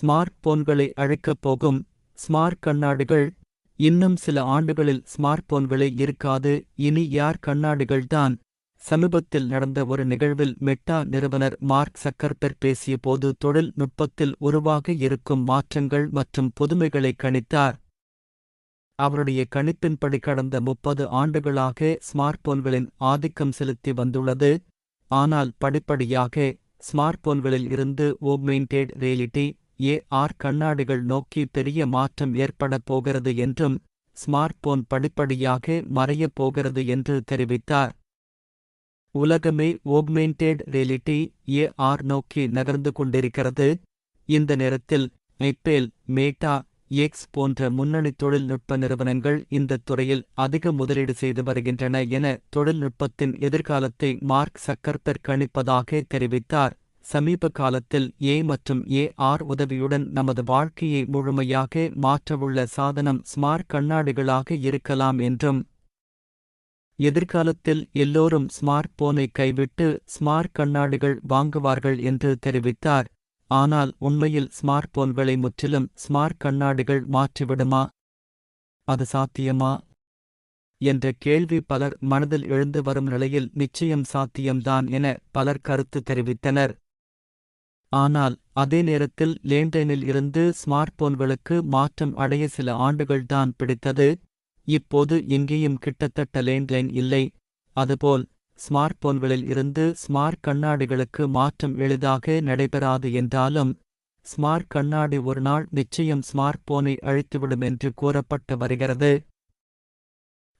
Smart போன்களை அழைக்கப் போகும் smart கண்ணாடிகள் இன்னும் சில ஆண்டுகளில் ஸ்மார்ட் போன்களே இருக்காது. இனி யார் கண்ணாடிகள்தான்? சமீபத்தில் நடந்த ஒரு நிகழ்வில் மெட்டா நிறுவனர் மார்க் சக்கர்பெர்க் பேசியபோது தொழில்நுட்பத்தில் உருவாக இருக்கும் மாற்றங்கள் மற்றும் புதுமைகளை கணித்தார். அவருடைய கணிப்பின்படி கடந்த முப்பது ஆண்டுகளாக ஸ்மார்ட் போன்களின் ஆதிக்கம் செலுத்தி வந்துள்ளது. ஆனால் படிப்படியாக ஸ்மார்ட் போன்களில் இருந்து ஓக்மெண்டேட் ரியாலிட்டி ஏஆர் கண்ணாடிகள் நோக்கி பெரிய மாற்றம் ஏற்படப் போகிறது என்றும் ஸ்மார்ட் போன் படிப்படியாக மறையப் போகிறது என்று தெரிவித்தார். உலகமே ஓக்மெண்டேட் ரியாலிட்டி ஏஆர் நோக்கி நகர்ந்து கொண்டிருக்கிறது. இந்த நேரத்தில் ஐபேல் மேட்டா எக்ஸ் போன்ற முன்னணி தொழில்நுட்ப நிறுவனங்கள் இந்த துறையில் அதிக முதலீடு செய்து வருகின்றன என தொழில்நுட்பத்தின் எதிர்காலத்தை மார்க் சக்கர்பர் கணிப்பதாக தெரிவித்தார். சமீப காலத்தில் ஏ மற்றும் ஏ ஆர் உதவியுடன் நமது வாழ்க்கையை முழுமையாக மாற்றவுள்ள சாதனம் ஸ்மார்ட் கண்ணாடிகளாக இருக்கலாம் என்றும் எதிர்காலத்தில் எல்லோரும் ஸ்மார்ட் போனை கைவிட்டு ஸ்மார்ட் கண்ணாடிகள் வாங்குவார்கள் என்று தெரிவித்தார். ஆனால் உண்மையில் ஸ்மார்ட் போன்களை முற்றிலும் ஸ்மார்ட் கண்ணாடிகள் மாற்றிவிடுமா? அது சாத்தியமா? என்ற கேள்வி பலர் மனதில் எழுந்து வரும் நிலையில் நிச்சயம் சாத்தியம்தான் என பலர் கருத்து தெரிவித்தனர். ஆனால் அதே நேரத்தில் லேண்டைனில் இருந்து ஸ்மார்ட் போன்களுக்கு மாற்றம் அடைய சில ஆண்டுகள்தான் பிடித்தது. இப்போது எங்கேயும் கிட்டத்தட்ட லேண்ட்லைன் இல்லை. அதுபோல் ஸ்மார்ட் போன்களில் இருந்து ஸ்மார்ட் கண்ணாடிகளுக்கு மாற்றம் எளிதாக நடைபெறாது என்றாலும் ஸ்மார்ட் கண்ணாடி ஒரு நாள் நிச்சயம் ஸ்மார்ட் போனை அழித்துவிடும் என்று கூறப்பட்டு வருகிறது.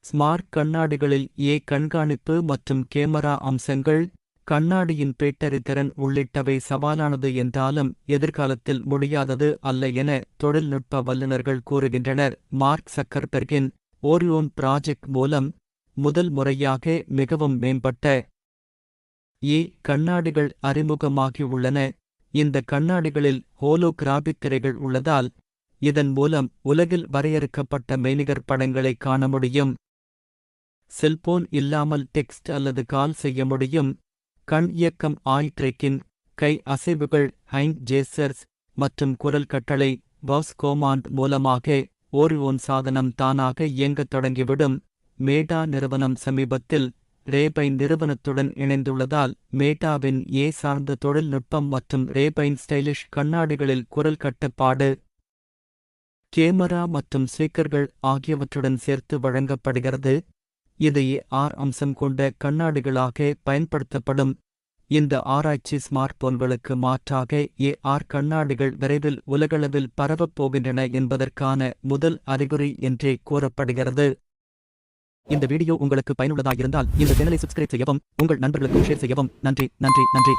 ஸ்மார்ட் கண்ணாடிகளில் ஏ கண்காணிப்பு மற்றும் கேமரா அம்சங்கள் கண்ணாடியின் பேட்டரித்திறன் உள்ளிட்டவை சவாலானது என்றாலும் எதிர்காலத்தில் முடியாதது அல்ல என தொழில்நுட்ப வல்லுநர்கள் கூறுகின்றனர். மார்க் சக்கர்பெர்கின் ஓரியோன் ப்ராஜெக்ட் மூலம் முதல் முறையாக மிகவும் மேம்பட்ட ஏ கண்ணாடிகள் அறிமுகமாகியுள்ளன இந்த கண்ணாடிகளில் ஹோலோகிராபிக் திரைகள் உள்ளதால் இதன் மூலம் உலகில் வரையறுக்கப்பட்ட மெய்நிகர் படங்களை காண முடியும். செல்போன் இல்லாமல் டெக்ஸ்ட் அல்லது கால் செய்ய முடியும். கண் இயக்கம் ஆய் ட்ரெக்கின் கை அசைவுகள் ஹைங் ஜேசர்ஸ் மற்றும் குரல் கட்டளை பாஸ் கோமாண்ட் மூலமாக ஓரியோன் சாதனம் தானாக இயங்கத் தொடங்கிவிடும். மேடா நிறுவனம் சமீபத்தில் ரேபைன் நிறுவனத்துடன் இணைந்துள்ளதால் மேட்டாவின் ஏ சார்ந்த தொழில்நுட்பம் மற்றும் ரேபைன் ஸ்டைலிஷ் கண்ணாடிகளில் குரல் கட்டுப்பாடு கேமரா மற்றும் ஸ்பீக்கர்கள் ஆகியவற்றுடன் சேர்த்து வழங்கப்படுகிறது. இதையே ஆர் அம்சம் கொண்ட கண்ணாடிகளாக பயன்படுத்தப்படும். இந்த ஆராய்ச்சி ஸ்மார்ட் போன்களுக்கு மாற்றாக ஏ ஆர் கண்ணாடிகள் விரைவில் உலகளவில் பரவப் போகின்றன என்பதற்கான முதல் அறிகுறி என்றே கூறப்படுகிறது. இந்த வீடியோ உங்களுக்கு பயனுள்ளதாக இருந்தால் இந்த சேனலை சப்ஸ்கிரைப் செய்யவும் உங்கள் நண்பர்களுக்கும் ஷேர் செய்யவும். நன்றி நன்றி நன்றி.